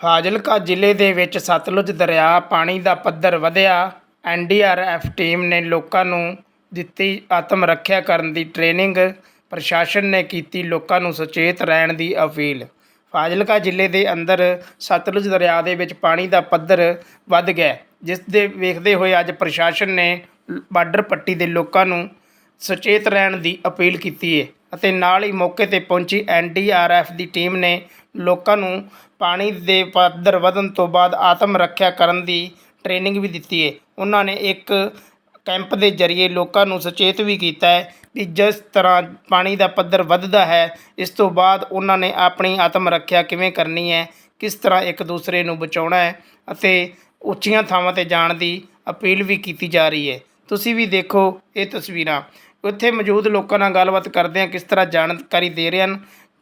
ਫਾਜ਼ਿਲਕਾ ਜ਼ਿਲ੍ਹੇ ਦੇ ਵਿੱਚ ਸਤਲੁਜ ਦਰਿਆ ਪਾਣੀ ਦਾ ਪੱਧਰ ਵਧਿਆ। ਐਨਡੀਆਰਐਫ ਟੀਮ ਨੇ ਲੋਕਾਂ ਨੂੰ ਦਿੱਤੀ ਆਤਮ ਰੱਖਿਆ ਕਰਨ ਦੀ ਟ੍ਰੇਨਿੰਗ। ਪ੍ਰਸ਼ਾਸਨ ਨੇ ਕੀਤੀ ਲੋਕਾਂ ਨੂੰ ਸੁਚੇਤ ਰਹਿਣ ਦੀ ਅਪੀਲ। ਫਾਜ਼ਿਲਕਾ ਜ਼ਿਲ੍ਹੇ ਦੇ ਅੰਦਰ ਸਤਲੁਜ ਦਰਿਆ ਦੇ ਵਿੱਚ ਪਾਣੀ ਦਾ ਪੱਧਰ ਵੱਧ ਗਿਆ। ਜਿਸ ਦੇ ਵੇਖਦੇ ਹੋਏ ਅੱਜ ਪ੍ਰਸ਼ਾਸਨ ਨੇ ਬਾਰਡਰ ਪੱਟੀ ਦੇ ਲੋਕਾਂ ਨੂੰ ਸੁਚੇਤ ਰਹਿਣ ਦੀ ਅਪੀਲ ਕੀਤੀ ਹੈ ਅਤੇ ਨਾਲ ਹੀ ਮੌਕੇ ਤੇ ਪਹੁੰਚੀ ਐਨਡੀਆਰਐਫ ਦੀ ਟੀਮ ਨੇ ਲੋਕਾਂ ਨੂੰ ਪਾਣੀ ਦੇ ਪੱਧਰ ਵਧਣ ਤੋਂ ਬਾਅਦ ਆਤਮ ਰੱਖਿਆ ਕਰਨ ਦੀ ਟ੍ਰੇਨਿੰਗ ਵੀ ਦਿੱਤੀ ਹੈ। ਉਹਨਾਂ ਨੇ ਇੱਕ ਕੈਂਪ ਦੇ ਜ਼ਰੀਏ ਲੋਕਾਂ ਨੂੰ ਸੁਚੇਤ ਵੀ ਕੀਤਾ ਹੈ ਵੀ ਜਿਸ ਤਰ੍ਹਾਂ ਪਾਣੀ ਦਾ ਪੱਧਰ ਵੱਧਦਾ ਹੈ, ਇਸ ਤੋਂ ਬਾਅਦ ਉਹਨਾਂ ਨੇ ਆਪਣੀ ਆਤਮ ਰੱਖਿਆ ਕਿਵੇਂ ਕਰਨੀ ਹੈ, ਕਿਸ ਤਰ੍ਹਾਂ ਇੱਕ ਦੂਸਰੇ ਨੂੰ ਬਚਾਉਣਾ ਹੈ ਅਤੇ ਉੱਚੀਆਂ ਥਾਵਾਂ ਤੇ ਜਾਣ ਦੀ ਅਪੀਲ ਵੀ ਕੀਤੀ ਜਾ ਰਹੀ ਹੈ। ਤੁਸੀਂ ਵੀ ਦੇਖੋ ਇਹ ਤਸਵੀਰਾਂ। ਉੱਥੇ ਮੌਜੂਦ ਲੋਕਾਂ ਨਾਲ ਗੱਲਬਾਤ ਕਰਦੇ ਹਾਂ, ਕਿਸ ਤਰ੍ਹਾਂ ਜਾਣਕਾਰੀ ਦੇ ਰਹੇ ਹਨ।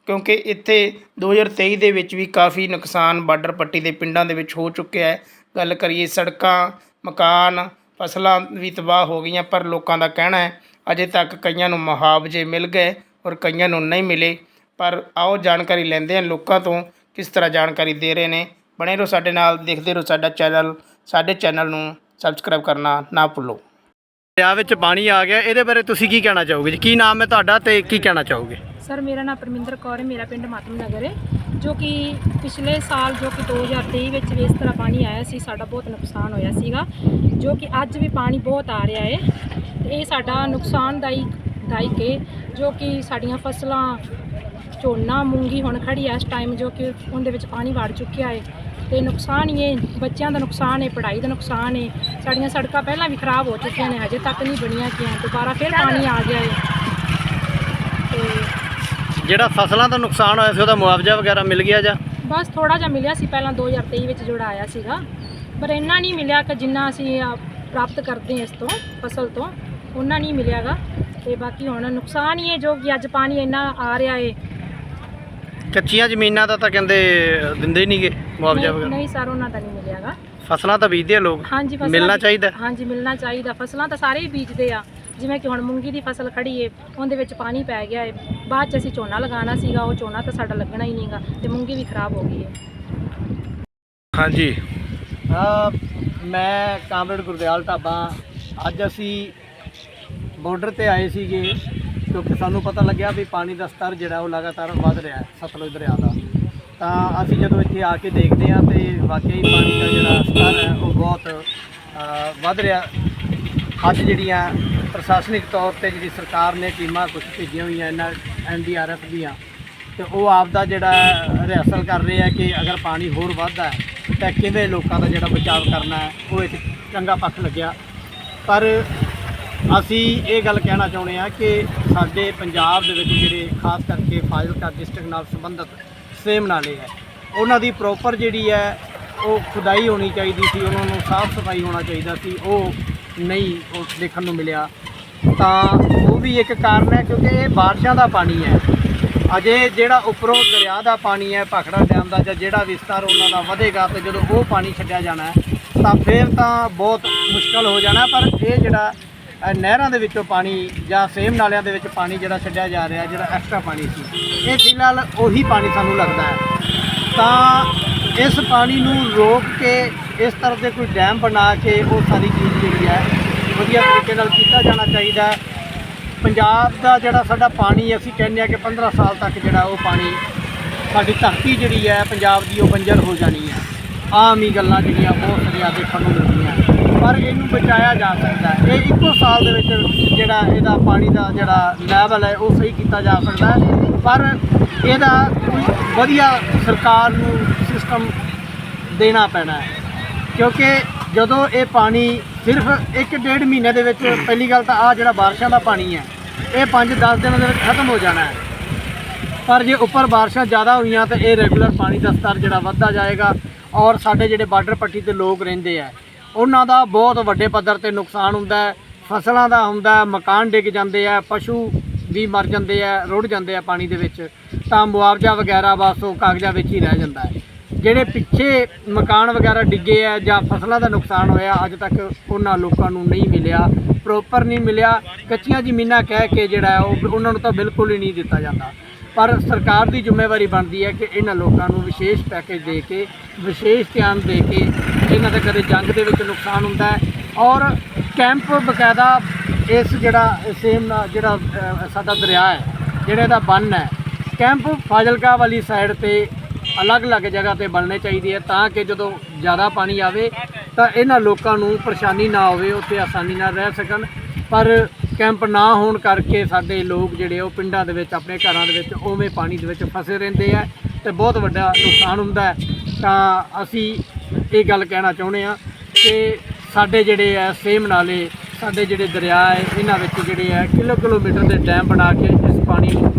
ਕਿਉਂਕਿ ਇੱਥੇ 2023 ਦੇ ਵਿੱਚ ਵੀ ਕਾਫੀ ਨੁਕਸਾਨ ਬਾਰਡਰ ਪੱਟੀ ਦੇ ਪਿੰਡਾਂ ਦੇ ਵਿੱਚ ਹੋ ਚੁੱਕਿਆ ਹੈ। ਗੱਲ ਕਰੀਏ ਸੜਕਾਂ, ਮਕਾਨ, ਫਸਲਾਂ ਵੀ ਤਬਾਹ ਹੋ ਗਈਆਂ, ਪਰ ਲੋਕਾਂ ਦਾ ਕਹਿਣਾ ਹੈ, ਅਜੇ ਤੱਕ ਕਈਆਂ ਨੂੰ ਮੁਆਵਜ਼ੇ ਮਿਲ ਗਏ ਔਰ ਕਈਆਂ ਨੂੰ ਨਹੀਂ ਮਿਲੇ। ਪਰ ਆਓ ਜਾਣਕਾਰੀ ਲੈਂਦੇ ਹਾਂ ਲੋਕਾਂ ਤੋਂ ਕਿਸ ਤਰ੍ਹਾਂ ਜਾਣਕਾਰੀ ਦੇ ਰਹੇ ਨੇ। ਬਣੇ ਰਹੋ ਸਾਡੇ ਨਾਲ, ਦੇਖਦੇ ਰਹੋ ਸਾਡਾ ਚੈਨਲ। ਸਾਡੇ ਚੈਨਲ ਨੂੰ ਸਬਸਕ੍ਰਾਈਬ ਕਰਨਾ ਨਾ ਭੁੱਲੋ। ਦਰਿਆ ਵਿੱਚ ਪਾਣੀ ਆ ਗਿਆ, ਇਹਦੇ ਬਾਰੇ ਤੁਸੀਂ ਕੀ ਕਹਿਣਾ ਚਾਹੋਗੇ ਜੀ? ਕੀ ਨਾਮ ਹੈ ਤੁਹਾਡਾ ਤੇ ਕੀ ਕਹਿਣਾ ਚਾਹੋਗੇ? ਸਰ ਮੇਰਾ ਨਾਮ ਪਰਮਿੰਦਰ ਕੌਰ ਹੈ ਮੇਰਾ ਪਿੰਡ ਮਾਤਮ ਨਗਰ ਹੈ ਜੋ ਕਿ ਪਿਛਲੇ ਸਾਲ ਜੋ ਕਿ 2023 ਵਿੱਚ ਵੀ ਇਸ ਤਰ੍ਹਾਂ ਪਾਣੀ ਆਇਆ ਸੀ ਸਾਡਾ ਬਹੁਤ ਨੁਕਸਾਨ ਹੋਇਆ ਸੀਗਾ ਜੋ ਕਿ ਅੱਜ ਵੀ ਪਾਣੀ ਬਹੁਤ ਆ ਰਿਹਾ ਹੈ ਇਹ ਸਾਡਾ ਨੁਕਸਾਨਦਾਇਕ ਦਾਇਕ ਹੈ ਜੋ ਕਿ ਸਾਡੀਆਂ ਫਸਲਾਂ ਝੋਨਾ ਮੂੰਗੀ ਹੁਣ ਖੜੀ ਹੈ ਇਸ ਟਾਈਮ ਜੋ ਕਿ ਉਹਦੇ ਵਿੱਚ ਪਾਣੀ ਵੜ ਚੁੱਕਿਆ ਹੈ ਤੇ ਨੁਕਸਾਨ ਹੀ ਹੈ ਬੱਚਿਆਂ ਦਾ ਨੁਕਸਾਨ ਹੈ ਪੜ੍ਹਾਈ ਦਾ ਨੁਕਸਾਨ ਹੈ ਸਾਡੀਆਂ ਸੜਕਾਂ ਪਹਿਲਾਂ ਵੀ ਖਰਾਬ ਹੋ ਚੁੱਕੀਆਂ ਨੇ ਹਜੇ ਤੱਕ ਨਹੀਂ ਬਣੀਆਂ ਕਿਆਂ ਦੁਬਾਰਾ ਫਿਰ ਪਾਣੀ ਆ ਗਿਆ ਹੈ। ਜਿਹੜਾ ਫਸਲਾਂ ਦਾ ਨੁਕਸਾਨ ਹੋਇਆ ਸੀ ਉਹਦਾ ਮੁਆਵਜ਼ਾ ਵਗੈਰਾ ਮਿਲ ਗਿਆ ਜਾਂ? ਬਸ ਥੋੜਾ ਜਿਹਾ ਮਿਲਿਆ ਸੀ ਪਹਿਲਾਂ 2023 ਵਿੱਚ ਜਿਹੜਾ ਆਇਆ ਸੀਗਾ। ਪਰ ਇੰਨਾ ਨਹੀਂ ਮਿਲਿਆ ਕਿ ਜਿੰਨਾ ਅਸੀਂ ਅ, ਪ੍ਰਾਪਤ ਕਰਦੇ ਹਾਂ ਇਸ ਤੋਂ ਫਸਲ ਤੋਂ ਉਹਨਾਂ ਨਹੀਂ ਮਿਲਿਆਗਾ। ਤੇ ਬਾਕੀ ਹੁਣ ਨੁਕਸਾਨ ਹੀ ਹੈ ਜੋ ਕਿ ਅੱਜ ਪਾਣੀ ਇੰਨਾ ਆ ਰਿਹਾ ਹੈ ਕੱਚੀਆਂ ਜ਼ਮੀਨਾਂ ਦਾ ਤਾਂ ਕਹਿੰਦੇ ਦਿੰਦੇ ਹੀ ਨਹੀਂਗੇ ਮੁਆਵਜ਼ਾ ਨਹੀਂ ਵਗੈਰਾ। ਨਹੀਂ ਸਰ ਉਹਨਾਂ ਦਾ ਨਹੀਂ ਮਿਲਿਆਗਾ। ਫਸਲਾਂ ਤਾਂ ਬੀਜਦੇ ਆ ਲੋਕ ਹਾਂਜੀ ਫਸਲਾਂ ਮਿਲਣਾ ਚਾਹੀਦਾ। ਹਾਂਜੀ ਮਿਲਣਾ ਚਾਹੀਦਾ। ਫਸਲਾਂ ਤਾਂ ਸਾਰੇ ਹੀ ਬੀਜਦੇ ਆ। ਜਿਵੇਂ ਕਿ ਹੁਣ ਮੂੰਗੀ ਦੀ ਫਸਲ ਖੜੀ ਏ ਉਹਦੇ ਵਿੱਚ ਪਾਣੀ ਪੈ ਗਿਆ ਏ। ਬਾਅਦ ਚ ਅਸੀਂ ਝੋਨਾ ਲਗਾਉਣਾ ਸੀਗਾ ਉਹ ਝੋਨਾ ਤਾਂ ਸਾਡਾ ਲੱਗਣਾ ਹੀ ਨਹੀਂਗਾ ਤੇ ਮੂੰਗੀ ਵੀ ਖਰਾਬ ਹੋ ਗਈ ਏ। ਹਾਂਜੀ। ਆ ਮੈਂ ਕਾਮਰੇਡ ਗੁਰਦਿਆਲ ਢਾਬਾ ਅੱਜ ਅਸੀਂ ਬਾਰਡਰ ਤੇ ਆਏ ਸੀਗੇ ਕਿਉਂਕਿ ਸਾਨੂੰ ਪਤਾ ਲੱਗਿਆ ਵੀ ਪਾਣੀ ਦਾ ਸਤਰ ਜਿਹੜਾ ਉਹ ਲਗਾਤਾਰ ਵੱਧ ਰਿਹਾ ਹੈ ਸਤਲੁਜ ਦਰਿਆ ਦਾ। ਤਾਂ ਅਸੀਂ ਜਦੋਂ ਇੱਥੇ ਆ ਕੇ ਦੇਖਦੇ ਹਾਂ ਤੇ ਵਾਕਈ ਪਾਣੀ ਦਾ ਜਿਹੜਾ ਸਤਰ ਹੈ ਉਹ ਬਹੁਤ ਵੱਧ ਰਿਹਾ। ਅੱਜ ਜਿਹੜੀਆਂ ਪ੍ਰਸ਼ਾਸਨਿਕ ਤੌਰ ਤੇ ਜਿਹੜੀ ਸਰਕਾਰ ਨੇ ਟੀਮਾਂ ਕੁਝ ਭੇਜੀਆਂ ਹੋਈਆਂ ਇਹਨਾਂ ਐਨਡੀਆਰਐਫ ਦੀਆਂ, ਤੇ ਉਹ ਆਪ ਦਾ ਜਿਹੜਾ ਰਿਹਰਸਲ ਕਰ ਰਹੇ ਆ ਕਿ ਅਗਰ ਪਾਣੀ ਹੋਰ ਵੱਧਦਾ ਤਾਂ ਕਿਵੇਂ ਲੋਕਾਂ ਦਾ ਜਿਹੜਾ ਬਚਾਅ ਕਰਨਾ ਹੈ, ਉਹ ਇੱਕ ਚੰਗਾ ਪੱਖ ਲੱਗਿਆ। ਪਰ ਅਸੀਂ ਇਹ ਗੱਲ ਕਹਿਣਾ ਚਾਹੁੰਦੇ ਆ ਕਿ ਸਾਡੇ ਪੰਜਾਬ ਦੇ ਵਿੱਚ ਜਿਹੜੇ ਖਾਸ ਕਰਕੇ ਫਾਜ਼ਿਲਕਾ ਡਿਸਟ੍ਰਿਕਟ ਨਾਲ ਸੰਬੰਧਿਤ ਸੇਮ ਨਾਲੇ ਹੈ। ਉਹਨਾਂ ਦੀ ਪ੍ਰੋਪਰ ਜਿਹੜੀ ਹੈ, ਉਹ ਖੁਦਾਈ ਹੋਣੀ ਚਾਹੀਦੀ ਸੀ, ਉਹਨਾਂ ਨੂੰ ਸਾਫ਼ ਸਫ਼ਾਈ ਹੋਣਾ ਚਾਹੀਦਾ ਸੀ, ਉਹ ਨਹੀਂ ਉਹ ਦੇਖਣ ਨੂੰ ਮਿਲਿਆ, ਤਾਂ ਉਹ ਵੀ ਇੱਕ ਕਾਰਨ ਹੈ ਕਿਉਂਕਿ ਇਹ ਬਾਰਿਸ਼ਾਂ ਦਾ ਪਾਣੀ ਹੈ। ਅਜੇ ਜਿਹੜਾ ਉੱਪਰੋਂ ਦਰਿਆ ਦਾ ਪਾਣੀ ਹੈ, ਭਾਖੜਾ ਡੈਮ ਦਾ ਜਾਂ ਜਿਹੜਾ ਵਿਸਤਾਰ ਉਹਨਾਂ ਦਾ ਵਧੇਗਾ, ਤੇ ਜਦੋਂ ਉਹ ਪਾਣੀ ਛੱਡਿਆ ਜਾਣਾ ਤਾਂ ਫਿਰ ਤਾਂ ਬਹੁਤ ਮੁਸ਼ਕਲ ਹੋ ਜਾਣਾ, ਪਰ ਇਹ ਜਿਹੜਾ ਨਹਿਰਾਂ ਦੇ ਵਿੱਚੋਂ ਪਾਣੀ ਜਾਂ ਸੇਮ ਨਾਲਿਆਂ ਦੇ ਵਿੱਚ ਪਾਣੀ ਜਿਹੜਾ ਛੱਡਿਆ ਜਾ ਰਿਹਾ, ਜਿਹੜਾ ਐਕਸਟਰਾ ਪਾਣੀ ਸੀ, ਇਹ ਫਿਲਹਾਲ ਉਹੀ ਪਾਣੀ ਸਾਨੂੰ ਲੱਗਦਾ ਹੈ। ਤਾਂ ਇਸ ਪਾਣੀ ਨੂੰ ਰੋਕ ਕੇ ਇਸ ਤਰ੍ਹਾਂ ਦੇ ਕੋਈ ਡੈਮ ਬਣਾ ਕੇ ਉਹ ਸਾਰੀ ਚੀਜ਼ ਜਿਹੜੀ ਹੈ, ਵਧੀਆ ਤਰੀਕੇ ਨਾਲ ਕੀਤਾ ਜਾਣਾ ਚਾਹੀਦਾ ਪੰਜਾਬ ਦਾ ਜਿਹੜਾ ਸਾਡਾ ਪਾਣੀ ਅਸੀਂ ਕਹਿੰਦੇ ਆ ਕਿ 15 ਸਾਲ ਤੱਕ ਜਿਹੜਾ ਉਹ ਪਾਣੀ ਸਾਡੀ ਧਰਤੀ ਜਿਹੜੀ ਹੈ, ਪੰਜਾਬ ਦੀ ਉਹ ਬੰਜਰ ਹੋ ਜਾਣੀ ਹੈ। ਆਮ ਹੀ ਗੱਲਾਂ ਜਿਹੜੀਆਂ ਬਹੁਤ ਸਾਰੀਆਂ ਦੇਖਣ ਨੂੰ ਮਿਲਦੀਆਂ ਪਰ ਇਹਨੂੰ ਬਚਾਇਆ ਜਾ ਸਕਦਾ ਹੈ। ਇਹ ਇੱਕੋ ਸਾਲ ਦੇ ਵਿੱਚ ਜਿਹੜਾ ਇਹਦਾ ਪਾਣੀ ਦਾ ਜਿਹੜਾ ਲੈਵਲ ਹੈ, ਉਹ ਸਹੀ ਕੀਤਾ ਜਾ ਸਕਦਾ ਪਰ ਇਹਦਾ ਕੋਈ ਵਧੀਆ ਸਰਕਾਰ ਨੂੰ ਸਿਸਟਮ ਦੇਣਾ ਪੈਣਾ ਹੈ। ਕਿਉਂਕਿ ਜਦੋਂ ਇਹ ਪਾਣੀ ਸਿਰਫ ਇੱਕ ਡੇਢ ਮਹੀਨੇ ਦੇ ਵਿੱਚ ਪਹਿਲੀ ਗੱਲ ਤਾਂ ਆ ਜਿਹੜਾ ਬਾਰਿਸ਼ਾਂ ਦਾ ਪਾਣੀ ਹੈ, ਇਹ 5-10 ਦਿਨਾਂ ਦੇ ਵਿੱਚ ਖਤਮ ਹੋ ਜਾਣਾ ਹੈ। ਪਰ ਜੇ ਉੱਪਰ ਬਾਰਿਸ਼ਾਂ ਜ਼ਿਆਦਾ ਹੋਈਆਂ ਤਾਂ ਇਹ ਰੈਗੂਲਰ ਪਾਣੀ ਦਾ ਸਤਰ ਜਿਹੜਾ ਵੱਧਦਾ ਜਾਏਗਾ ਔਰ ਸਾਡੇ ਜਿਹੜੇ ਬਾਰਡਰ ਪੱਟੀ ਤੇ ਲੋਕ ਰਹਿੰਦੇ ਆ ਉਹਨਾਂ ਦਾ ਬਹੁਤ ਵੱਡੇ ਪੱਧਰ ਤੇ ਨੁਕਸਾਨ ਹੁੰਦਾ ਹੈ। ਫਸਲਾਂ ਦਾ ਹੁੰਦਾ ਮਕਾਨ ਡਿੱਗ ਜਾਂਦੇ ਆ ਪਸ਼ੂ ਵੀ ਮਰ ਜਾਂਦੇ ਆ ਰੁੜ ਜਾਂਦੇ ਆ ਪਾਣੀ ਦੇ ਵਿੱਚ। ਤਾਂ ਮੁਆਵਜ਼ਾ ਵਗੈਰਾ ਬਸ ਉਹ ਕਾਗਜ਼ਾਂ ਵਿੱਚ ਹੀ ਰਹਿ ਜਾਂਦਾ ਹੈ। ਜਿਹੜੇ ਪਿੱਛੇ ਮਕਾਨ ਵਗੈਰਾ ਡਿੱਗੇ ਆ ਜਾਂ ਫਸਲਾਂ ਦਾ ਨੁਕਸਾਨ ਹੋਇਆ, ਅੱਜ ਤੱਕ ਉਹਨਾਂ ਲੋਕਾਂ ਨੂੰ ਨਹੀਂ ਮਿਲਿਆ ਪ੍ਰੋਪਰ ਨਹੀਂ ਮਿਲਿਆ। ਕੱਚੀਆਂ ਜ਼ਮੀਨਾਂ ਕਹਿ ਕੇ ਜਿਹੜਾ ਉਹ ਉਹਨਾਂ ਨੂੰ ਤਾਂ ਬਿਲਕੁਲ ਹੀ ਨਹੀਂ ਦਿੱਤਾ ਜਾਂਦਾ। ਪਰ ਸਰਕਾਰ ਦੀ ਜ਼ਿੰਮੇਵਾਰੀ ਬਣਦੀ ਹੈ ਕਿ ਇਹਨਾਂ ਲੋਕਾਂ ਨੂੰ ਵਿਸ਼ੇਸ਼ ਪੈਕੇਜ ਦੇ ਕੇ, ਵਿਸ਼ੇਸ਼ ਧਿਆਨ ਦੇ ਕੇ ਇਹਨਾਂ ਦਾ ਕਦੇ ਜੰਗ ਦੇ ਵਿੱਚ ਨੁਕਸਾਨ ਹੁੰਦਾ ਹੈ। ਔਰ ਕੈਂਪ ਬਕਾਇਦਾ ਇਸ ਜਿਹੜਾ ਸੇਮ ਜਿਹੜਾ ਸਾਡਾ ਦਰਿਆ ਹੈ, ਜਿਹੜੇ ਦਾ ਬੰਨ ਹੈ, ਕੈਂਪ ਫਾਜ਼ਿਲਕਾ ਵਾਲੀ ਸਾਈਡ ਤੇ ਅਲੱਗ-ਅਲੱਗ ਜਗ੍ਹਾ ਤੇ ਬਣਨੇ ਚਾਹੀਦੇ ਹੈ ਤਾਂ ਕਿ ਜਦੋਂ ਜ਼ਿਆਦਾ ਪਾਣੀ ਆਵੇ ਤਾਂ ਇਹਨਾਂ ਲੋਕਾਂ ਨੂੰ ਪਰੇਸ਼ਾਨੀ ਨਾ ਹੋਵੇ, ਉੱਥੇ ਆਸਾਨੀ ਨਾਲ ਰਹਿ ਸਕਣ। ਪਰ ਕੈਂਪ ਨਾ ਹੋਣ ਕਰਕੇ ਸਾਡੇ ਲੋਕ ਜਿਹੜੇ ਉਹ ਪਿੰਡਾਂ ਦੇ ਵਿੱਚ, ਆਪਣੇ ਘਰਾਂ ਦੇ ਵਿੱਚ ਉਵੇਂ ਪਾਣੀ ਦੇ ਵਿੱਚ ਫਸੇ ਰਹਿੰਦੇ ਆ ਤੇ ਬਹੁਤ ਵੱਡਾ ਨੁਕਸਾਨ ਹੁੰਦਾ ਤਾਂ ਅਸੀਂ ਇਹ ਗੱਲ ਕਹਿਣਾ ਚਾਹੁੰਦੇ ਆ ਕਿ ਸਾਡੇ ਜਿਹੜੇ ਆ, ਸੇਮ ਨਾਲੇ ਸਾਡੇ ਜਿਹੜੇ ਦਰਿਆ ਹੈ, ਇਹਨਾਂ ਵਿੱਚ ਜਿਹੜੇ ਆ ਕਿਲੋ ਕਿਲੋਮੀਟਰ ਦੇ ਡੈਮ ਬਣਾ ਕੇ ਇਸ ਪਾਣੀ ਨੂੰ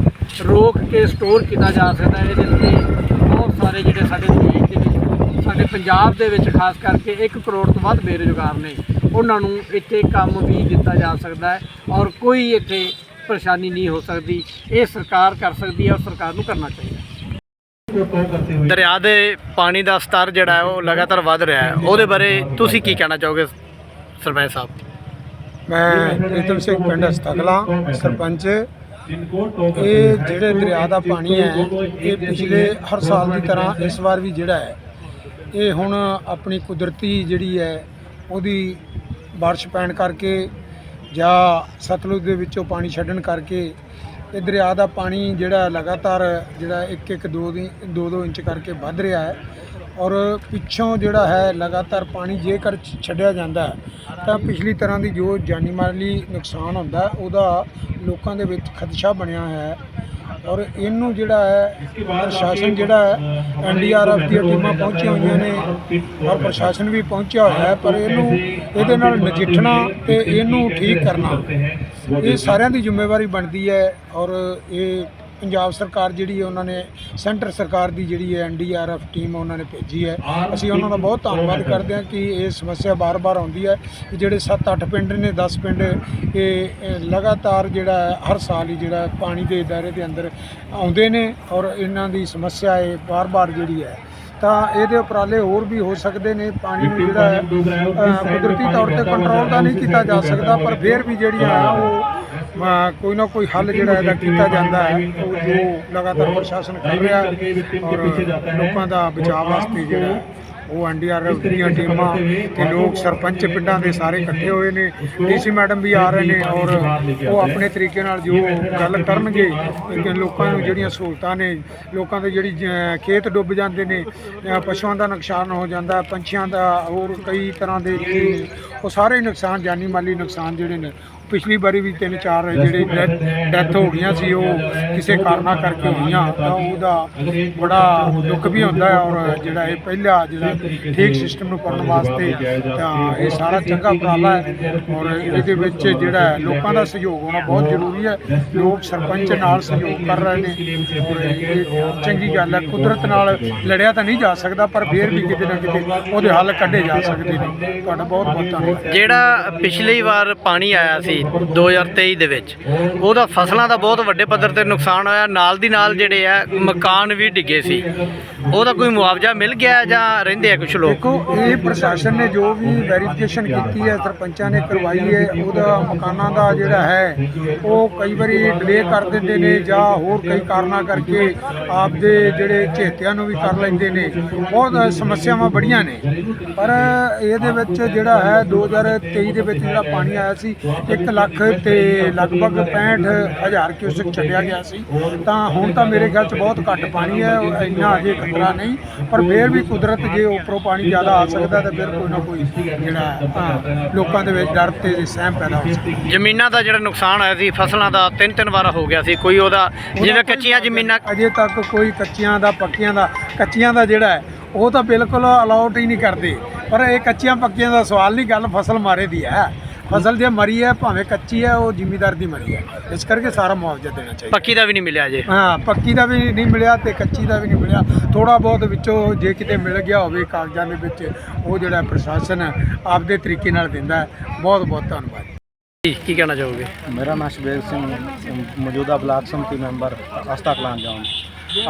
ਰੋਕ ਕੇ ਸਟੋਰ ਕੀਤਾ ਜਾ ਸਕਦਾ ਹੈ। ਇਹਦੇ ਉੱਤੇ ਸਾਰੇ ਜਿਹੜੇ ਸਾਡੇ ਦੇਸ਼ ਦੇ ਵਿੱਚ ਸਾਡੇ ਪੰਜਾਬ ਦੇ ਵਿੱਚ ਖਾਸ ਕਰਕੇ 1 ਕਰੋੜ ਤੋਂ ਵੱਧ ਬੇਰੁਜ਼ਗਾਰ ਨੇ ਉਹਨਾਂ ਨੂੰ ਇੱਥੇ ਕੰਮ ਵੀ ਦਿੱਤਾ ਜਾ ਸਕਦਾ ਹੈ ਔਰ ਕੋਈ ਇੱਥੇ ਪਰੇਸ਼ਾਨੀ ਨਹੀਂ ਹੋ ਸਕਦੀ। ਇਹ ਸਰਕਾਰ ਕਰ ਸਕਦੀ ਹੈ ਔਰ ਸਰਕਾਰ ਨੂੰ ਕਰਨਾ ਚਾਹੀਦਾ ਦਰਿਆ ਦੇ ਪਾਣੀ ਦਾ ਸਤਰ ਜਿਹੜਾ ਹੈ ਉਹ ਲਗਾਤਾਰ ਵੱਧ ਰਿਹਾ ਹੈ। ਉਹਦੇ ਬਾਰੇ ਤੁਸੀਂ ਕੀ ਕਹਿਣਾ ਚਾਹੋਗੇ ਸਰਪੰਚ ਸਾਹਿਬ? ਮੈਂ ਪ੍ਰੀਤਮ ਸਿੰਘ ਪਿੰਡ ਹਸਤਕਲਾ ਸਰਪੰਚ। ਇਹ ਜਿਹੜੇ ਦਰਿਆ ਦਾ ਪਾਣੀ ਹੈ ਇਹ ਪਿਛਲੇ ਹਰ ਸਾਲ ਦੀ ਤਰ੍ਹਾਂ ਇਸ ਵਾਰ ਵੀ ਜਿਹੜਾ ਹੈ ਇਹ ਹੁਣ ਆਪਣੀ ਕੁਦਰਤੀ ਜਿਹੜੀ ਹੈ ਉਹਦੀ ਬਾਰਿਸ਼ ਪੈਣ ਕਰਕੇ ਜਾਂ ਸਤਲੁਜ ਦੇ ਵਿੱਚੋਂ ਪਾਣੀ ਛੱਡਣ ਕਰਕੇ ਇਹ ਦਰਿਆ ਦਾ ਪਾਣੀ ਜਿਹੜਾ ਲਗਾਤਾਰ ਜਿਹੜਾ 1 1 2 ਦੀ 2 2 ਇੰਚ ਕਰਕੇ ਵੱਧ ਰਿਹਾ ਹੈ। ਔਰ ਪਿੱਛੋਂ ਜਿਹੜਾ ਹੈ ਲਗਾਤਾਰ ਪਾਣੀ ਜੇਕਰ ਛੱਡਿਆ ਜਾਂਦਾ ਤਾਂ ਪਿਛਲੀ ਤਰ੍ਹਾਂ ਦੀ ਜੋ ਜਾਨੀ ਮਾਲੀ ਨੁਕਸਾਨ ਹੁੰਦਾ ਉਹਦਾ ਲੋਕਾਂ ਦੇ ਵਿੱਚ ਖਦਸ਼ਾ ਬਣਿਆ ਹੈ। ਔਰ ਇਹਨੂੰ ਜਿਹੜਾ ਹੈ, ਪ੍ਰਸ਼ਾਸਨ ਜਿਹੜਾ ਹੈ ਐਨਡੀਆਰਐਫ ਦੀਆਂ ਟੀਮਾਂ ਪਹੁੰਚੀਆਂ ਹੋਈਆਂ ਨੇ ਔਰ ਪ੍ਰਸ਼ਾਸਨ ਵੀ ਪਹੁੰਚਿਆ ਹੋਇਆ ਹੈ, ਪਰ ਇਹਨੂੰ ਇਹਦੇ ਨਾਲ ਨਜਿੱਠਣਾ ਤੇ ਇਹਨੂੰ ਠੀਕ ਕਰਨਾ, ਇਹ ਸਾਰਿਆਂ ਦੀ ਜ਼ਿੰਮੇਵਾਰੀ ਬਣਦੀ ਹੈ ਔਰ ਇਹ ਪੰਜਾਬ ਸਰਕਾਰ ਜਿਹੜੀ ਉਹਨਾਂ ਨੇ ਸੈਂਟਰ ਸਰਕਾਰ ਦੀ ਜਿਹੜੀ ਹੈ ਐਨਡੀਆਰਐਫ ਟੀਮ ਉਹਨਾਂ ਨੇ ਭੇਜੀ ਹੈ। ਅਸੀਂ ਉਹਨਾਂ ਦਾ ਬਹੁਤ ਧੰਨਵਾਦ ਕਰਦੇ ਹਾਂ ਕਿ ਇਹ ਸਮੱਸਿਆ ਬਾਰ-ਬਾਰ ਆਉਂਦੀ ਹੈ ਜਿਹੜੇ 7-8 ਪਿੰਡ ਨੇ 10 ਪਿੰਡ, ਇਹ ਲਗਾਤਾਰ ਜਿਹੜਾ ਹਰ ਸਾਲ ਹੀ ਜਿਹੜਾ ਪਾਣੀ ਦੇ ਦਾਇਰੇ ਦੇ ਅੰਦਰ ਆਉਂਦੇ ਨੇ ਔਰ ਇਹਨਾਂ ਦੀ ਸਮੱਸਿਆ ਇਹ ਬਾਰ-ਬਾਰ ਜਿਹੜੀ ਹੈ, ਤਾਂ ਇਹਦੇ ਉਪਰਾਲੇ ਹੋਰ ਵੀ ਹੋ ਸਕਦੇ ਨੇ। ਪਾਣੀ ਨੂੰ ਜਿਹੜਾ ਕੁਦਰਤੀ ਤੌਰ ਤੇ ਕੰਟਰੋਲ ਤਾਂ ਨਹੀਂ ਕੀਤਾ ਜਾ ਸਕਦਾ, ਪਰ ਫਿਰ ਵੀ ਜਿਹੜੀਆਂ ਆ ਉਹ ਕੋਈ ਨਾ ਕੋਈ ਹੱਲ ਜਿਹੜਾ ਇਹਦਾ ਕੀਤਾ ਜਾਂਦਾ ਹੈ ਉਹ ਜੋ ਲਗਾਤਾਰ ਪ੍ਰਸ਼ਾਸਨ ਕਰ ਰਿਹਾ ਔਰ ਲੋਕਾਂ ਦਾ ਬਚਾਅ ਵਾਸਤੇ ਜਿਹੜਾ ਹੈ, ਉਹ ਐਨਡੀਆਰਐਫ ਦੀਆਂ ਟੀਮਾਂ ਤੇ ਲੋਕ ਸਰਪੰਚ ਪਿੰਡਾਂ ਦੇ ਸਾਰੇ ਇਕੱਠੇ ਹੋਏ ਨੇ ਡੀਸੀ ਮੈਡਮ ਵੀ ਆ ਰਹੇ ਨੇ ਔਰ ਉਹ ਆਪਣੇ ਤਰੀਕੇ ਨਾਲ ਜੋ ਗੱਲ ਕਰਨਗੇ ਕਿ ਲੋਕਾਂ ਨੂੰ ਜਿਹੜੀਆਂ ਸਹੂਲਤਾਂ ਨੇ ਲੋਕਾਂ ਦੇ ਜਿਹੜੀ ਖੇਤ ਡੁੱਬ ਜਾਂਦੇ ਨੇ ਪਸ਼ੂਆਂ ਦਾ ਨੁਕਸਾਨ ਹੋ ਜਾਂਦਾ ਪੰਛੀਆਂ ਦਾ ਹੋਰ ਕਈ ਤਰ੍ਹਾਂ ਦੇ ਉਹ ਸਾਰੇ ਨੁਕਸਾਨ ਜਾਨੀ ਮਾਲੀ ਨੁਕਸਾਨ ਜਿਹੜੇ ਨੇ ਪਿਛਲੀ ਵਾਰੀ ਵੀ ਤਿੰਨ ਚਾਰ ਜਿਹੜੇ ਡੈਥ ਹੋ ਗਈਆਂ ਸੀ, ਉਹ ਕਿਸੇ ਕਾਰਨਾਂ ਕਰਕੇ ਹੋਈਆਂ, ਤਾਂ ਉਹਦਾ ਬੜਾ ਦੁੱਖ ਵੀ ਹੁੰਦਾ ਹੈ ਔਰ ਜਿਹੜਾ ਇਹ ਪਹਿਲਾ ਜਿਹੜਾ ਠੀਕ ਸਿਸਟਮ ਨੂੰ ਕਰਨ ਵਾਸਤੇ ਤਾਂ ਇਹ ਸਾਰਾ ਚੰਗਾ ਉਪਰਾਲਾ ਹੈ ਔਰ ਇਹਦੇ ਵਿੱਚ ਜਿਹੜਾ ਲੋਕਾਂ ਦਾ ਸਹਿਯੋਗ ਹੋਣਾ ਬਹੁਤ ਜ਼ਰੂਰੀ ਹੈ। ਲੋਕ ਸਰਪੰਚ ਨਾਲ ਸਹਿਯੋਗ ਕਰ ਰਹੇ ਨੇ ਔਰ ਇਹ ਚੰਗੀ ਗੱਲ ਹੈ। ਕੁਦਰਤ ਨਾਲ ਲੜਿਆ ਤਾਂ ਨਹੀਂ ਜਾ ਸਕਦਾ, ਪਰ ਫਿਰ ਵੀ ਕਿਤੇ ਨਾ ਕਿਤੇ ਉਹਦੇ ਹੱਲ ਕੱਢੇ ਜਾ ਸਕਦੇ ਨੇ। ਤੁਹਾਡਾ ਬਹੁਤ ਬਹੁਤ ਧੰਨਵਾਦ। ਜਿਹੜਾ ਪਿਛਲੀ ਵਾਰ ਪਾਣੀ ਆਇਆ ਸੀ 2023 ਦੇ ਵਿੱਚ। ਉਹਦਾ ਫਸਲਾਂ ਦਾ ਬਹੁਤ ਵੱਡੇ ਪੱਧਰ ਤੇ ਨੁਕਸਾਨ ਹੋਇਆ। ਨਾਲ ਦੀ ਨਾਲ ਜਿਹੜੇ ਆ, ਮਕਾਨ ਵੀ ਡਿੱਗੇ ਸੀ। ਉਹਦਾ ਕੋਈ ਮੁਆਵਜ਼ਾ ਮਿਲ ਗਿਆ ਜਾਂ ਰਹਿੰਦੇ ਆ ਕੁਝ ਲੋਕ? ਇਹ ਪ੍ਰਸ਼ਾਸਨ ਨੇ ਜੋ ਵੀ ਵੈਰੀਫਿਕੇਸ਼ਨ ਕੀਤੀ ਹੈ, ਸਰਪੰਚਾਂ ਨੇ ਕਰਵਾਈ ਹੈ, ਉਹਦਾ ਮਕਾਨਾਂ ਦਾ ਜਿਹੜਾ ਹੈ, ਉਹ ਕਈ ਵਾਰੀ ਡਿਲੇ ਕਰ ਦਿੰਦੇ ਨੇ ਜਾਂ ਹੋਰ ਕਈ ਕਾਰਨਾਂ ਕਰਕੇ ਆਪਦੇ ਜਿਹੜੇ ਝੇਤਿਆਂ ਨੂੰ ਵੀ ਕਰ ਲੈਂਦੇ ਨੇ। ਬਹੁਤ ਸਮੱਸਿਆਵਾਂ ਬੜੀਆਂ ਨੇ। ਪਰ ਇਹਦੇ ਵਿੱਚ ਜਿਹੜਾ ਹੈ 2023 ਦੇ ਵਿੱਚ ਜਿਹੜਾ ਪਾਣੀ ਆਇਆ ਸੀ 1 ਲੱਖ ਤੇ ਲਗਭਗ 65 ਹਜ਼ਾਰ ਕਿਊਸਕ ਛੱਡਿਆ ਗਿਆ ਸੀ। ਤਾਂ ਹੁਣ ਤਾਂ ਮੇਰੇ ਖਿਆਲ 'ਚ ਬਹੁਤ ਘੱਟ ਪਾਣੀ ਹੈ ਉਹ ਇੰਨਾ ਅਜੇ ਖਤਰਾ ਨਹੀਂ ਪਰ ਫਿਰ ਵੀ ਕੁਦਰਤ ਜੇ ਉੱਪਰੋਂ ਪਾਣੀ ਜ਼ਿਆਦਾ ਆ ਸਕਦਾ ਤਾਂ ਫਿਰ ਕੋਈ ਨਾ ਕੋਈ ਜਿਹੜਾ ਹਾਂ, ਲੋਕਾਂ ਦੇ ਵਿੱਚ ਡਰ ਤੇ ਸਹਿਮ ਪੈਦਾ ਹੋ ਸਕਦਾ। ਜ਼ਮੀਨਾਂ ਦਾ ਜਿਹੜਾ ਨੁਕਸਾਨ ਹੋਇਆ ਸੀ ਫਸਲਾਂ ਦਾ ਤਿੰਨ ਤਿੰਨ ਵਾਰ ਹੋ ਗਿਆ ਸੀ ਕੋਈ ਉਹਦਾ ਜਿਵੇਂ ਕੱਚੀਆਂ ਜ਼ਮੀਨਾਂ ਅਜੇ ਤੱਕ ਕੋਈ ਕੱਚੀਆਂ ਦਾ ਪੱਕੀਆਂ ਦਾ ਕੱਚੀਆਂ ਦਾ ਜਿਹੜਾ ਹੈ ਉਹ ਤਾਂ ਬਿਲਕੁਲ ਅਲਾਉਟ ਹੀ ਨਹੀਂ ਕਰਦੇ। ਪਰ ਇਹ ਕੱਚੀਆਂ ਪੱਕੀਆਂ ਦਾ ਸਵਾਲ ਨਹੀਂ ਗੱਲ ਫਸਲ ਮਾਰੇ ਦੀ ਹੈ। ਫਸਲ ਜੇ ਮਰੀ ਹੈ ਭਾਵੇਂ ਕੱਚੀ ਹੈ ਉਹ ਜ਼ਿਮੀਦਾਰ ਦੀ ਮਰੀ ਹੈ। ਇਸ ਕਰਕੇ ਸਾਰਾ ਮੁਆਵਜ਼ਾ ਦੇਣਾ ਚਾਹੀਦਾ। ਪੱਕੀ ਦਾ ਵੀ ਨਹੀਂ ਮਿਲਿਆ ਜੇ। ਹਾਂ ਪੱਕੀ ਦਾ ਵੀ ਨਹੀਂ ਮਿਲਿਆ ਤੇ ਕੱਚੀ ਦਾ ਵੀ ਨਹੀਂ ਮਿਲਿਆ। ਥੋੜਾ ਬਹੁਤ ਵਿੱਚੋਂ ਜੇ ਕਿਤੇ ਮਿਲ ਗਿਆ ਹੋਵੇ ਕਾਗਜ਼ਾਂ ਦੇ ਵਿੱਚ ਉਹ ਜਿਹੜਾ ਪ੍ਰਸ਼ਾਸਨ ਹੈ, ਆਪਦੇ ਤਰੀਕੇ ਨਾਲ ਦਿੰਦਾ। ਬਹੁਤ ਬਹੁਤ ਧੰਨਵਾਦ। ਜੀ, ਕੀ ਕਹਿਣਾ ਚਾਹੋਗੇ? ਮੇਰਾ ਨਾਮ ਸ਼ਬੇਗ ਸਿੰਘ ਮੌਜੂਦਾ ਬਲਾਕ ਸਮਿਤੀ ਮੈਂਬਰ ਅਸਤਾ ਕਲਾਂ ਜਾਮ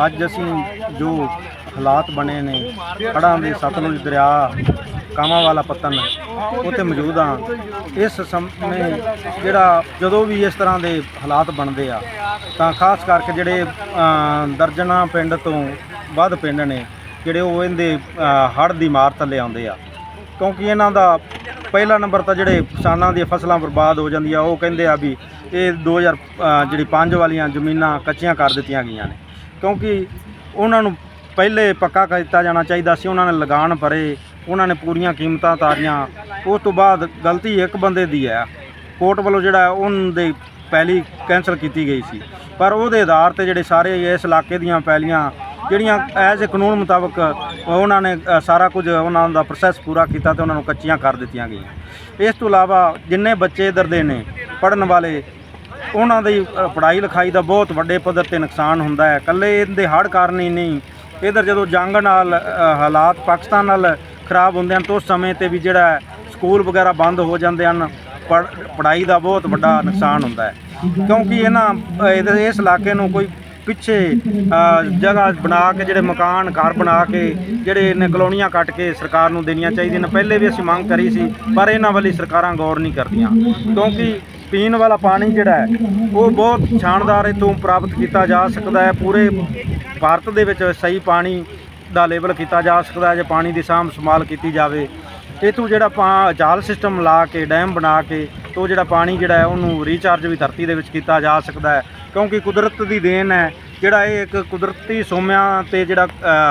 ਅੱਜ ਅਸੀਂ ਜੋ ਹਾਲਾਤ ਬਣੇ ਨੇ ਹੜ੍ਹਾਂ ਦੇ ਸਤਲੁਜ ਦਰਿਆ ਕਾਵਾਂ ਵਾਲਾ ਪੱਤਨ ਉੱਥੇ ਮੌਜੂਦ ਹਾਂ। ਇਸ ਸਮੇਂ ਜਿਹੜਾ ਜਦੋਂ ਵੀ ਇਸ ਤਰ੍ਹਾਂ ਦੇ ਹਾਲਾਤ ਬਣਦੇ ਆ ਤਾਂ ਖਾਸ ਕਰਕੇ ਜਿਹੜੇ ਅ, ਦਰਜਨਾਂ ਪਿੰਡ ਤੋਂ ਵੱਧ ਪਿੰਡ ਨੇ ਜਿਹੜੇ ਉਹ ਇਹਦੇ ਹੜ੍ਹ ਦੀ ਮਾਰ ਥੱਲੇ ਆਉਂਦੇ ਆ। ਕਿਉਂਕਿ ਇਹਨਾਂ ਦਾ ਪਹਿਲਾ ਨੰਬਰ ਤਾਂ ਜਿਹੜੇ ਕਿਸਾਨਾਂ ਦੀਆਂ ਫਸਲਾਂ ਬਰਬਾਦ ਹੋ ਜਾਂਦੀਆਂ ਉਹ ਕਹਿੰਦੇ ਆ ਵੀ ਇਹ 2000 ਅ, ਜਿਹੜੀ ਪੰਜ ਵਾਲੀਆਂ ਜ਼ਮੀਨਾਂ ਕੱਚੀਆਂ ਕਰ ਦਿੱਤੀਆਂ ਗਈਆਂ ਨੇ। ਕਿਉਂਕਿ ਉਹਨਾਂ ਨੂੰ ਪਹਿਲੇ ਪੱਕਾ ਕਰ ਦਿੱਤਾ ਜਾਣਾ ਚਾਹੀਦਾ ਸੀ ਉਹਨਾਂ ਨੇ ਲਗਾਨ ਭਰੇ ਉਹਨਾਂ ਨੇ ਪੂਰੀਆਂ ਕੀਮਤਾਂ ਤਾਰੀਆਂ। ਉਸ ਤੋਂ ਬਾਅਦ ਗਲਤੀ ਇੱਕ ਬੰਦੇ ਦੀ ਹੈ। ਕੋਰਟ ਵੱਲੋਂ ਜਿਹੜਾ ਹੈ ਉਹਨਾਂ ਦੇ ਪਹਿਲੀ ਕੈਂਸਲ ਕੀਤੀ ਗਈ ਸੀ। ਪਰ ਉਹਦੇ ਆਧਾਰ ਤੇ ਜਿਹੜੇ ਸਾਰੇ ਇਸ ਇਲਾਕੇ ਦੀਆਂ ਪਹਿਲੀਆਂ ਜਿਹੜੀਆਂ ਐਜ਼ ਏ ਕਾਨੂੰਨ ਮੁਤਾਬਕ ਉਹਨਾਂ ਨੇ ਸਾਰਾ ਕੁਝ ਉਹਨਾਂ ਦਾ ਪ੍ਰੋਸੈਸ ਪੂਰਾ ਕੀਤਾ ਤੇ ਉਹਨਾਂ ਨੂੰ ਕੱਚੀਆਂ ਕਰ ਦਿੱਤੀਆਂ ਗਈਆਂ। ਇਸ ਤੋਂ ਇਲਾਵਾ ਜਿੰਨੇ ਬੱਚੇ ਇੱਧਰ ਦੇ ਨੇ ਪੜਨ ਵਾਲੇ, ਉਹਨਾਂ ਦੀ ਪੜ੍ਹਾਈ ਲਿਖਾਈ ਦਾ ਬਹੁਤ ਵੱਡੇ ਪੱਧਰ ਤੇ ਨੁਕਸਾਨ ਹੁੰਦਾ ਹੈ। ਇਕੱਲੇ ਇਹਦੇ ਹੜ੍ਹ ਕਾਰਨ ਹੀ ਨਹੀਂ। ਇਧਰ ਜਦੋਂ ਜੰਗ ਨਾਲ ਹਾਲਾਤ ਪਾਕਿਸਤਾਨ ਨਾਲ ਖਰਾਬ ਹੁੰਦੇ ਹਨ, ਤਾਂ ਉਸ ਸਮੇਂ ਤੇ ਵੀ ਜਿਹੜਾ ਸਕੂਲ ਵਗੈਰਾ ਬੰਦ ਹੋ ਜਾਂਦੇ ਹਨ। ਪੜ੍ਹ- ਪੜ੍ਹਾਈ ਦਾ ਬਹੁਤ ਵੱਡਾ ਨੁਕਸਾਨ ਹੁੰਦਾ ਹੈ। ਕਿਉਂਕਿ ਇਹਨਾਂ ਇਹਦੇ- ਇਸ ਇਲਾਕੇ ਨੂੰ ਕੋਈ ਪਿੱਛੇ ਜਗ੍ਹਾ ਬਣਾ ਕੇ, ਜਿਹੜੇ ਮਕਾਨ, ਘਰ ਬਣਾ ਕੇ, ਜਿਹੜੇ ਨੇ ਕਲੋਨੀਆਂ ਕੱਟ ਕੇ ਸਰਕਾਰ ਨੂੰ ਦੇਣੀਆਂ ਚਾਹੀਦੀਆਂ ਨੇ। ਪਹਿਲੇ ਵੀ ਅਸੀਂ ਮੰਗ ਕਰੀ ਸੀ, ਪਰ ਇਹਨਾਂ ਵਾਲੀ ਸਰਕਾਰਾਂ ਗੌਰ ਨਹੀਂ ਕਰਦੀਆਂ। ਕਿਉਂਕਿ ਪੀਣ ਵਾਲਾ ਪਾਣੀ ਜਿਹੜਾ ਹੈ, ਉਹ ਬਹੁਤ ਸ਼ਾਨਦਾਰ ਇਥੋਂ ਪ੍ਰਾਪਤ ਕੀਤਾ ਜਾ ਸਕਦਾ ਹੈ। ਪੂਰੇ ਭਾਰਤ ਦੇ ਵਿੱਚ ਸਹੀ ਪਾਣੀ ਦਾ ਲੈਵਲ ਕੀਤਾ ਜਾ ਸਕਦਾ ਹੈ, ਜੇ ਪਾਣੀ ਦੀ ਸਾਂਭ ਸੰਭਾਲ ਕੀਤੀ ਜਾਵੇ। ਇਥੋਂ ਜਿਹੜਾ ਪਾ ਜਾਲ ਸਿਸਟਮ ਲਾ ਕੇ, ਡੈਮ ਬਣਾ ਕੇ, ਤੋਂ ਜਿਹੜਾ ਪਾਣੀ ਜਿਹੜਾ ਉਹਨੂੰ ਰੀਚਾਰਜ ਵੀ ਧਰਤੀ ਦੇ ਵਿੱਚ ਕੀਤਾ ਜਾ ਸਕਦਾ ਹੈ। ਕਿਉਂਕਿ ਕੁਦਰਤ ਦੀ ਦੇਣ ਹੈ, ਜਿਹੜਾ ਇਹ ਇੱਕ ਕੁਦਰਤੀ ਸੋਮਿਆਂ ਤੇ ਜਿਹੜਾ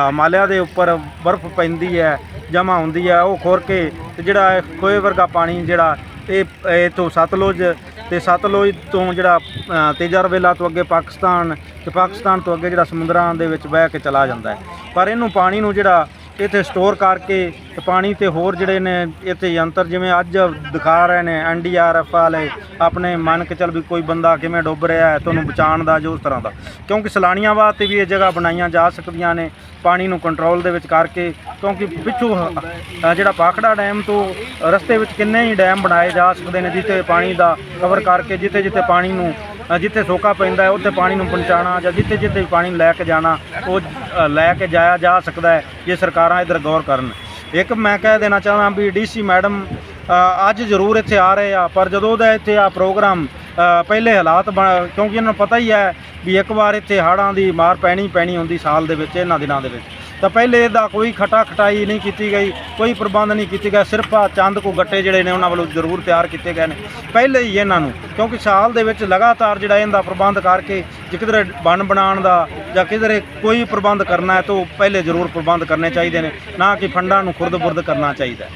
ਹਿਮਾਲਿਆ ਦੇ ਉੱਪਰ ਬਰਫ਼ ਪੈਂਦੀ ਹੈ, ਜਮ੍ਹਾਂ ਹੁੰਦੀ ਹੈ, ਉਹ ਖੋਰ ਕੇ ਤੇ ਜਿਹੜਾ ਇਹ ਖੋਏ ਵਰਗਾ ਪਾਣੀ ਜਿਹੜਾ ਇਹ ਇਥੋਂ ਸਤਲੁਜ ਤੇ ਸਤਲੁਜ ਤੋਂ ਜਿਹੜਾ ਅ, ਤੇਜਰਵੇਲਾ ਤੋਂ ਅੱਗੇ ਪਾਕਿਸਤਾਨ ਤੇ ਪਾਕਿਸਤਾਨ ਤੋਂ ਅੱਗੇ ਜਿਹੜਾ ਸਮੁੰਦਰਾਂ ਦੇ ਵਿੱਚ ਵਹਿ ਕੇ ਚਲਾ ਜਾਂਦਾ ਹੈ। ਪਰ ਇਹਨੂੰ ਪਾਣੀ ਨੂੰ ਜਿਹੜਾ ਇੱਥੇ ਸਟੋਰ ਕਰਕੇ ਤੇ ਪਾਣੀ ਤੇ ਹੋਰ ਜਿਹੜੇ ਨੇ ਇੱਥੇ ਯੰਤਰ ਜਿਵੇਂ ਅੱਜ ਦਿਖਾ ਰਹੇ ਨੇ ਐਨਡੀਆਰਐਫ ਵਾਲੇ, ਆਪਣੇ ਮੰਨ ਕੇ ਚੱਲ ਵੀ ਕੋਈ ਬੰਦਾ ਕਿਵੇਂ ਡੁੱਬ ਰਿਹਾ ਹੈ ਤੁਹਾਨੂੰ ਬਚਾਉਣ ਦਾ ਜੋ ਉਸ ਤਰ੍ਹਾਂ ਦਾ। ਕਿਉਂਕਿ ਸੈਲਾਨੀਆਂ ਵਾਸਤੇ ਵੀ ਇਹ ਜਗ੍ਹਾ ਬਣਾਈਆਂ ਜਾ ਸਕਦੀਆਂ ਨੇ, ਪਾਣੀ ਨੂੰ ਕੰਟਰੋਲ ਦੇ ਵਿੱਚ ਕਰਕੇ, ਕਿਉਂਕਿ ਪਿੱਛੋਂ ਜਿਹੜਾ ਪਾਖੜਾ ਡੈਮ ਤੋਂ ਰਸਤੇ ਵਿੱਚ ਕਿੰਨੇ ਹੀ ਡੈਮ ਬਣਾਏ ਜਾ ਸਕਦੇ ਨੇ, ਜਿੱਥੇ ਪਾਣੀ ਦਾ ਕਵਰ ਕਰਕੇ ਜਿੱਥੇ ਜਿੱਥੇ ਪਾਣੀ ਨੂੰ ਅ, ਜਿੱਥੇ ਸੋਕਾ ਪੈਂਦਾ ਹੈ ਉੱਥੇ ਪਾਣੀ ਨੂੰ ਪਹੁੰਚਾਉਣਾ ਜਾਂ ਜਿੱਥੇ ਜਿੱਥੇ ਵੀ ਪਾਣੀ ਲੈ ਕੇ ਜਾਣਾ ਉਹ ਅ, ਲੈ ਕੇ ਜਾਇਆ ਜਾ ਸਕਦਾ ਹੈ ਜੇ ਸਰਕਾਰਾਂ ਇਧਰ ਗੌਰ ਕਰਨ। ਇੱਕ ਮੈਂ ਕਹਿ ਦੇਣਾ ਚਾਹੁੰਦਾ ਵੀ ਡੀਸੀ ਮੈਡਮ ਅ, ਅੱਜ ਜ਼ਰੂਰ ਇੱਥੇ ਆ ਰਹੇ ਆ ਪਰ ਜਦੋਂ ਦਾ ਇੱਥੇ ਆ ਪ੍ਰੋਗਰਾਮ ਅ, ਪਹਿਲੇ ਹਾਲਾਤ ਬਣ- ਕਿਉਂਕਿ ਇਹਨਾਂ ਨੂੰ ਪਤਾ ਹੀ ਹੈ ਵੀ ਇੱਕ ਵਾਰ ਇੱਥੇ ਹੜ੍ਹਾਂ ਦੀ ਮਾਰ ਪੈਣੀ ਪੈਣੀ ਹੁੰਦੀ ਸਾਲ ਦੇ ਵਿੱਚ ਇਹਨਾਂ ਦਿਨਾਂ ਦੇ ਵਿੱਚ। ਤਾਂ ਪਹਿਲੇ ਇਹਦਾ ਕੋਈ ਖਟਾ ਖਟਾਈ ਨਹੀਂ ਕੀਤੀ ਗਈ, ਕੋਈ ਪ੍ਰਬੰਧ ਨਹੀਂ ਕੀਤੀ ਗਿਆ, ਸਿਰਫ ਆ ਚੰਦ ਕੋ ਗੱਟੇ ਜਿਹੜੇ ਨੇ ਉਹਨਾਂ ਵੱਲੋਂ ਜ਼ਰੂਰ ਤਿਆਰ ਕੀਤੇ ਗਏ ਨੇ। ਪਹਿਲੇ ਹੀ ਇਹਨਾਂ ਨੂੰ, ਕਿਉਂਕਿ ਸਾਲ ਦੇ ਵਿੱਚ ਲਗਾਤਾਰ ਜਿਹੜਾ ਇਹਦਾ ਪ੍ਰਬੰਧ ਕਰਕੇ ਜੇ ਕਿਧਰੇ ਬਣ ਬਣਾਉਣ ਦਾ ਜਾਂ ਕਿਧਰੇ ਕੋਈ ਪ੍ਰਬੰਧ ਕਰਨਾ ਹੈ ਤਾਂ ਉਹ ਪਹਿਲੇ ਜ਼ਰੂਰ ਪ੍ਰਬੰਧ ਕਰਨੇ ਚਾਹੀਦੇ ਨੇ, ਨਾ ਕਿ ਫੰਡਾਂ ਨੂੰ ਖੁਰਦ-ਬੁਰਦ ਕਰਨਾ ਚਾਹੀਦਾ